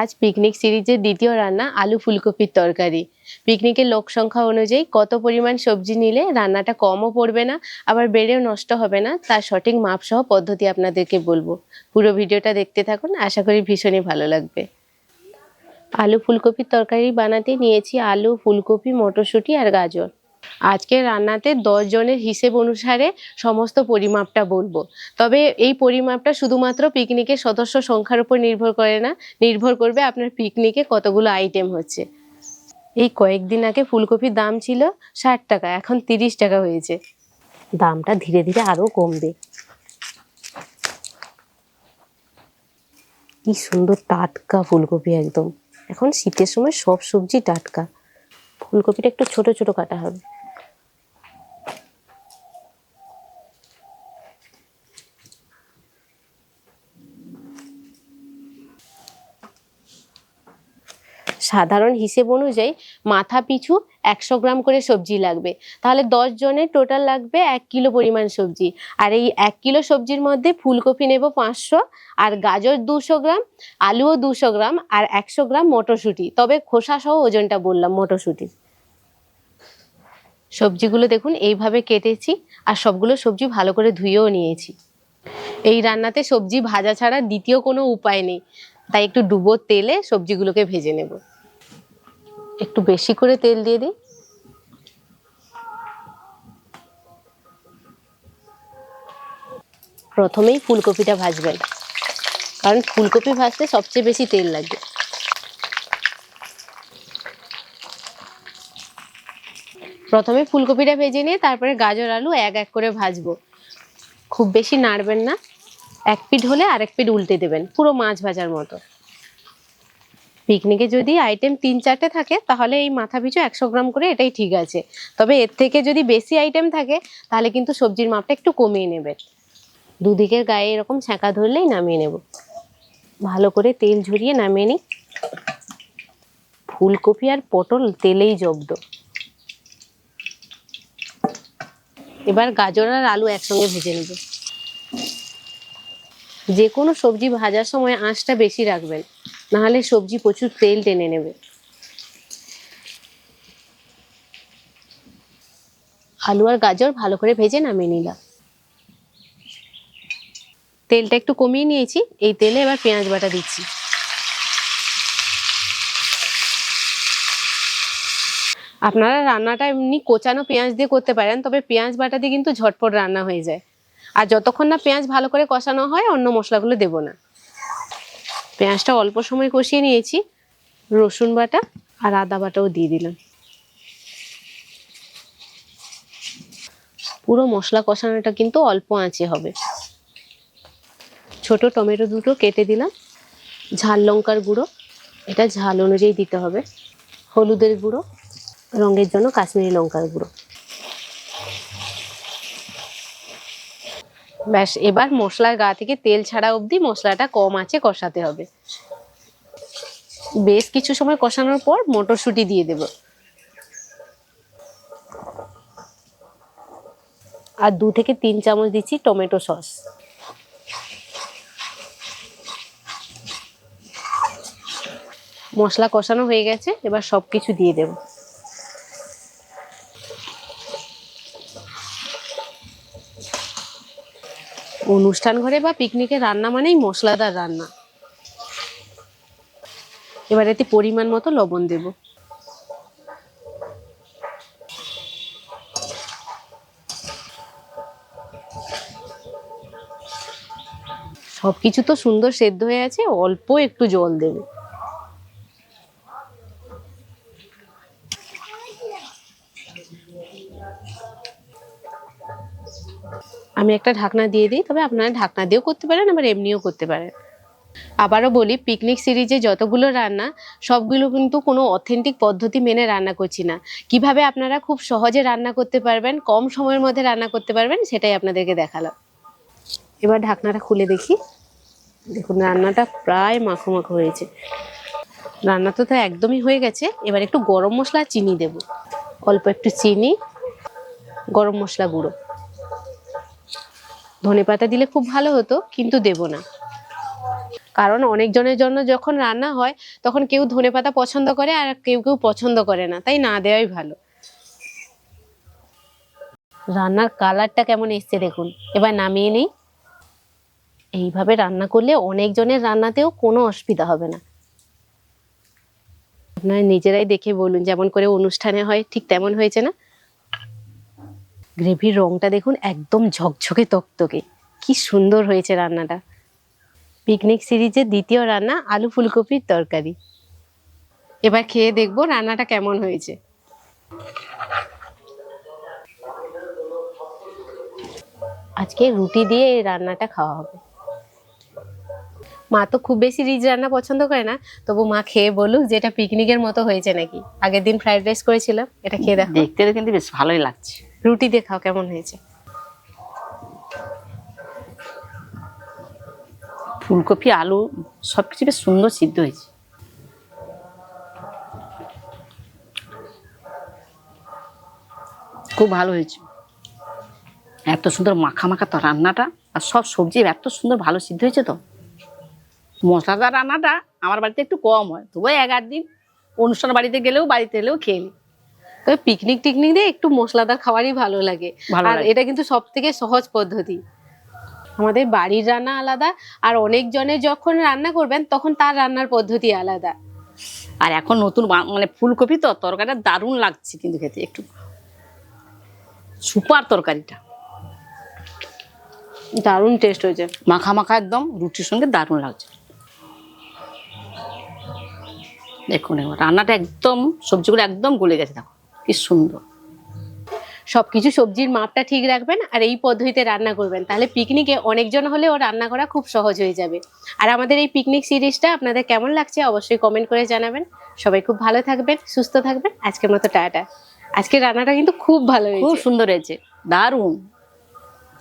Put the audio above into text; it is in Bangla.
আজ পিকনিক সিরিজের দ্বিতীয় রান্না আলু ফুলকপির তরকারি। পিকনিকের লোক সংখ্যা অনুযায়ী কত পরিমাণ সবজি নিলে রান্নাটা কমও পড়বে না, আবার বেড়েও নষ্ট হবে না, তার সঠিক মাপসহ পদ্ধতি আপনাদেরকে বলব। পুরো ভিডিওটা দেখতে থাকুন, আশা করি ভীষণই ভালো লাগবে। আলু ফুলকপির তরকারি বানাতে নিয়েছি আলু, ফুলকপি, মটরশুঁটি আর গাজর। আজকে রান্নাতে জনের হিসেব অনুসারে সমস্ত পরিমাপটা বলব। তবে এই পরিমাপটা শুধুমাত্র পিকনিকের সদস্য সংখ্যার উপর নির্ভর করে না, নির্ভর করবে আপনার পিকনিকে কতগুলো আইটেম হচ্ছে। এই কয়েকদিন আগে ফুলকপির দাম ছিল ষাট টাকা, এখন তিরিশ টাকা হয়েছে। দামটা ধীরে ধীরে আরও কমবে। কি সুন্দর টাটকা ফুলকপি একদম। এখন শীতের সময় সব সবজি টাটকা। ফুলকপিটা একটু ছোট ছোট কাটা হবে। সাধারণ হিসেব অনুযায়ী মাথা পিছু একশো গ্রাম করে সবজি লাগবে। তাহলে দশ জনের টোটাল লাগবে এক কিলো পরিমাণ সবজি। আর এই এক কিলো সবজির মধ্যে ফুলকপি নেব পাঁচশো, আর গাজর দুশো গ্রাম, আলুও দুশো গ্রাম, আর একশো গ্রাম মটরশুঁটি। তবে খোসা সহ ওজনটা বললাম মটরশুঁটির। সবজিগুলো দেখুন, এইভাবে কেটেছি, আর সবগুলো সবজি ভালো করে ধুয়েও নিয়েছি। এই রান্নাতে সবজি ভাজা ছাড়া দ্বিতীয় কোনো উপায় নেই। তাই একটু ডুবো তেলে সবজিগুলোকে ভেজে নেব। একটু বেশি করে তেল দিয়ে দিই। প্রথমেই ফুলকপিটা ভাজবেন কারণ ফুলকপি ভাজতে সবচেয়ে বেশি তেল লাগবে প্রথমে ফুলকপিটা ভেজে নিয়ে তারপরে গাজর, আলু এক এক করে ভাজবো। খুব বেশি নাড়বেন না, এক পিঠ হলে আরেক পিঠ উল্টে দেবেন, পুরো মাছ ভাজার মতো। পিকনিকে যদি আইটেম তিন চারটে থাকে, তাহলে এই মাথা পিছু একশো গ্রাম করে এটাই ঠিক আছে। তবে এর থেকে যদি বেশি আইটেম থাকে, তাহলে কিন্তু সবজির মাপটা একটু কমিয়ে নেবেন দুদিকের গায়ে এরকম ছ্যাঁকা ধরলেই নামিয়ে নেব। ভালো করে তেল ঝরিয়ে নামিয়ে নিই। ফুলকপি আর পটল তেলেই জব্দ। এবার গাজর আর আলু একসঙ্গে ভেজে নেব। যে কোনো সবজি ভাজার সময় আঁচটা বেশি রাখবেন। নাহলে সবজি প্রচুর তেল টেনে নেবে। আলু আর গাজর ভালো করে ভেজে নামিয়ে নিলাম। তেলটা একটু কমিয়ে নিয়েছি, এই তেলে এবার পেঁয়াজ বাটা দিচ্ছি। আপনারা রান্নাটা এমনি কোচানো পেঁয়াজ দিয়ে করতে পারেন, তবে পেঁয়াজ বাটা দিয়ে কিন্তু ঝটপট রান্না হয়ে যায়। আর যতক্ষণ না পেঁয়াজ ভালো করে কষানো হয়, অন্য মশলাগুলো দেবো না। পেঁয়াজটা অল্প সময় কষিয়ে নিয়েছি, রসুন বাটা আর আদা বাটাও দিয়ে দিলাম। পুরো মশলা কষানোটা কিন্তু অল্প আঁচে হবে। ছোট টমেটো দুটো কেটে দিলাম, ঝাল লঙ্কার গুঁড়ো, এটা ঝাল অনুযায়ী দিতে হবে, হলুদের গুঁড়ো, রঙের জন্য কাশ্মীরি লঙ্কার গুঁড়ো। ব্যাস, এবার মশলার গা থেকে তেল ছাড়া অবধি মশলাটা কম আছে, কষাতে হবে। বেশ কিছু সময় কষানোর পর মটরশুঁটি দিয়ে দেব। আর দু থেকে তিন চামচ দিচ্ছি টমেটো সস। মশলা কষানো হয়ে গেছে, এবার সব কিছু দিয়ে দেব। অনুষ্ঠান ঘরে বা পিকনিকে রান্না মানেই মশলাদার রান্না। এবার এতে পরিমাণ মতো লবণ দেব। সবকিছু তো সুন্দর সেদ্ধ হয়ে আছে, অল্প একটু জল দেবে। আমি একটা ঢাকনা দিয়ে দিই, তবে আপনারা ঢাকনা দিয়েও করতে পারেন, আবার এমনিও করতে পারেন। আবারও বলি পিকনিক সিরিজে যতগুলো রান্না, সবগুলো কিন্তু কোনো অথেন্টিক পদ্ধতি মেনে রান্না করছি না। কীভাবে আপনারা খুব সহজে রান্না করতে পারবেন, কম সময়ের মধ্যে রান্না করতে পারবেন, সেটাই আপনাদেরকে দেখালাম। এবার ঢাকনাটা খুলে দেখি। দেখুন, রান্নাটা প্রায় মাখো মাখো হয়েছে। রান্না তো তো একদমই হয়ে গেছে। এবার একটু গরম মশলা চিনি দেব। অল্প একটু চিনি, গরম মশলা গুঁড়ো। ধনে পাতা দিলে খুব ভালো হতো, কিন্তু দেব না। কারণ অনেকজনের জন্য যখন রান্না হয়, তখন কেউ ধনেপাতা পছন্দ করে আর কেউ কেউ পছন্দ করে না, তাই না দেওয়াই ভালো। রান্নার কালারটা কেমন এসছে দেখুন, এবার নামিয়ে নিই। এইভাবে রান্না করলে অনেকজনের রান্নাতেও কোনো অসুবিধা হবে না। আপনারা নিজেরাই দেখে বলুন, যেমন করে অনুষ্ঠানে হয়, ঠিক তেমন হয়েছে না? গ্রেভির রংটা দেখুন একদম ঝকঝকে তকতকে। কি সুন্দর হয়েছে রান্নাটা। পিকনিক সিরিজের দ্বিতীয় রান্না আলু ফুলকপির তরকারি। এবার খেয়ে দেখব রান্নাটা কেমন হয়েছে। আজকে রুটি দিয়ে এই রান্নাটা খাওয়া হবে। মা তো খুব বেশি রিচ রান্না পছন্দ করে না, তবু মা খেয়ে বলুক যে এটা পিকনিকের মতো হয়েছে নাকি। আগের দিন ফ্রাইড রাইস করেছিলাম, এটা খেয়ে দেখো। দেখতে কিন্তু বেশ ভালোই লাগছে। রুটি দিয়ে খাও, কেমন হয়েছে? ফুলকপি, আলু সব কিছু বেশ সুন্দর সিদ্ধ হয়েছে। খুব ভালো হয়েছে। এত সুন্দর মাখা মাখা তো রান্নাটা, আর সব সবজি এত সুন্দর ভালো সিদ্ধ হয়েছে তো। মশলাদার রান্নাটা আমার বাড়িতে একটু কম হয় তবু এক আধ দিন অনুষ্ঠান বাড়িতে গেলেও, বাড়িতে এলেও খেয়ে নিই তবে পিকনিক টিকনিক দিয়ে একটু মশলাদার খাবারই ভালো লাগে। আর এটা কিন্তু সব থেকে সহজ পদ্ধতি। আমাদের বাড়ির রান্না আলাদা আর অনেক জনে যখন রান্না করবেন তখন তার রান্নার পদ্ধতি আলাদা। আর এখন নতুন মানে ফুলকপি তো তরকারিটা দারুণ লাগছে কিন্তু খেতে। একটু সুপার তরকারিটা। দারুণ টেস্ট হয়েছে। মাখা মাখা একদম রুটির সঙ্গে দারুণ লাগছে। দেখুন রান্নাটা একদম সবজিগুলো একদম গলে গেছে দেখো। কি সুন্দর। সব কিছু সবজির মাপটা ঠিক রাখবেন আর এই পদ্ধতিতে রান্না করবেন। তাহলে পিকনিকে অনেকজন হলে ও রান্না করা খুব সহজ হয়ে যাবে। আর আমাদের এই পিকনিক সিরিজটা আপনাদের কেমন লাগছে অবশ্যই কমেন্ট করে জানাবেন। সবাই খুব ভালো থাকবেন সুস্থ থাকবেন। আজকের মতো টাটা। আজকে রান্নাটা কিন্তু খুব ভালো খুব সুন্দর হয়েছে। দারুণ।